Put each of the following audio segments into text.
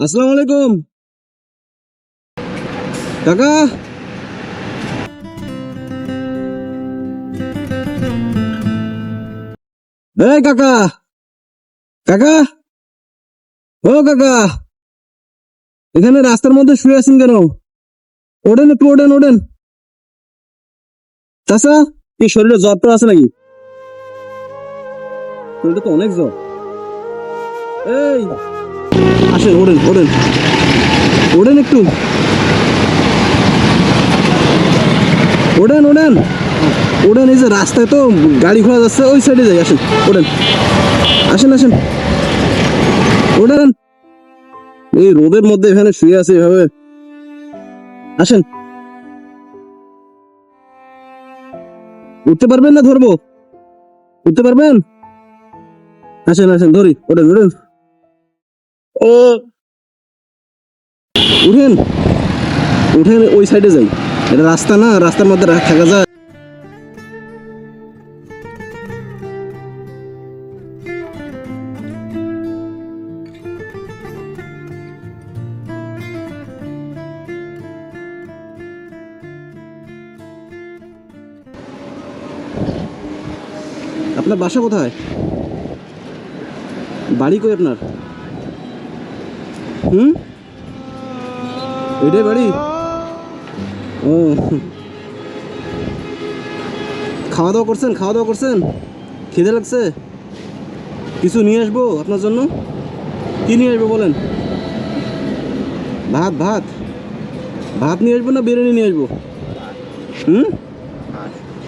আসসালামু আলাইকুম। কাকা। এই কাকা। কাকা। ও এখানে রাস্তার মধ্যে শুয়ে আছেন কেন? ওঠেন একটু, ওঠেন ওঠেন। চাষা কি শরীরে জ্বর তো আছে নাকি? শরীরে তো অনেক জ্বর। এই। আসেন ওঠেন ওঠেন ওঠেন একটু। ওঠেন ওঠেন ওঠেন এই যে রাস্তায় তো গাড়ি ঘোড়া যাচ্ছে, ওই সাইডে যাই, আসেন ওঠেন আসেন আসেন। ওঠেন এই রোদের মধ্যে এখানে শুয়ে আছে এভাবে। আসেন। উঠতে পারবেন না ধরবো? উঠতে পারবেন? আসেন আসেন, ধরি। ওঠেন ওঠেন ও উঠেন। উঠেন, ওই সাইডে যাই। এটা রাস্তা না, রাস্তার মধ্যে থাকা যায়। আপনার বাসা কোথায়? বাড়ি কই আপনার? হুম? এটাই বাড়ি? ও। খাওয়া দাওয়া করছেন? খাওয়া দাওয়া করছেন? খিদে লাগছে? কিছু নিয়ে আসব আপনার জন্য? কি নিয়ে আসব বলেন? ভাত ভাত। ভাত নিয়ে আসব না বিরিয়ানি নিয়ে আসব? হুম?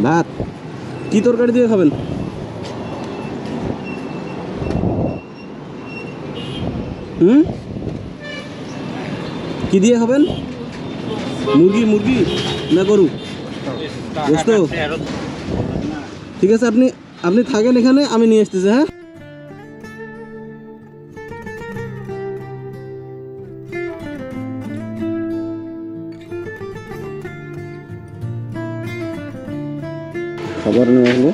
ভাত। কি তরকারি দিয়ে খাবেন? হুম? কি দিয়ে খাবেন? মুরগি মুরগি না গরু? গোস্ত ঠিক আছে, আপনি আপনি থাকেন এখানে, আমি নিয়ে আসতেছি হ্যাঁ? খাবার নিয়ে আসব।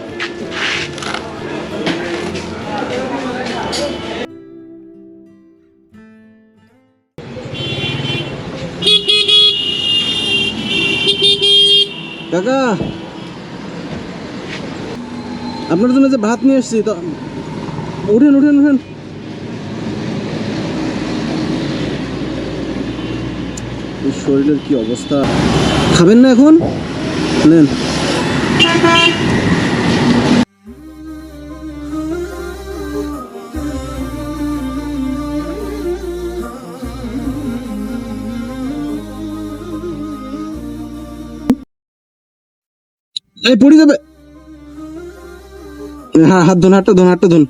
কাকা। আপনার জন্য যে ভাত নিয়ে এসছি, তো উঠেন উঠেন উঠেন। শরীরের কি অবস্থা? খাবেন না এখন? নেন। এই পড়ে যাবে। হ্যাঁ হাত ধোন হাতটা ধোন হাতটা ধোন।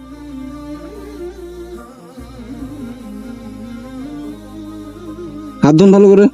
হাত ধোন ভালো করে।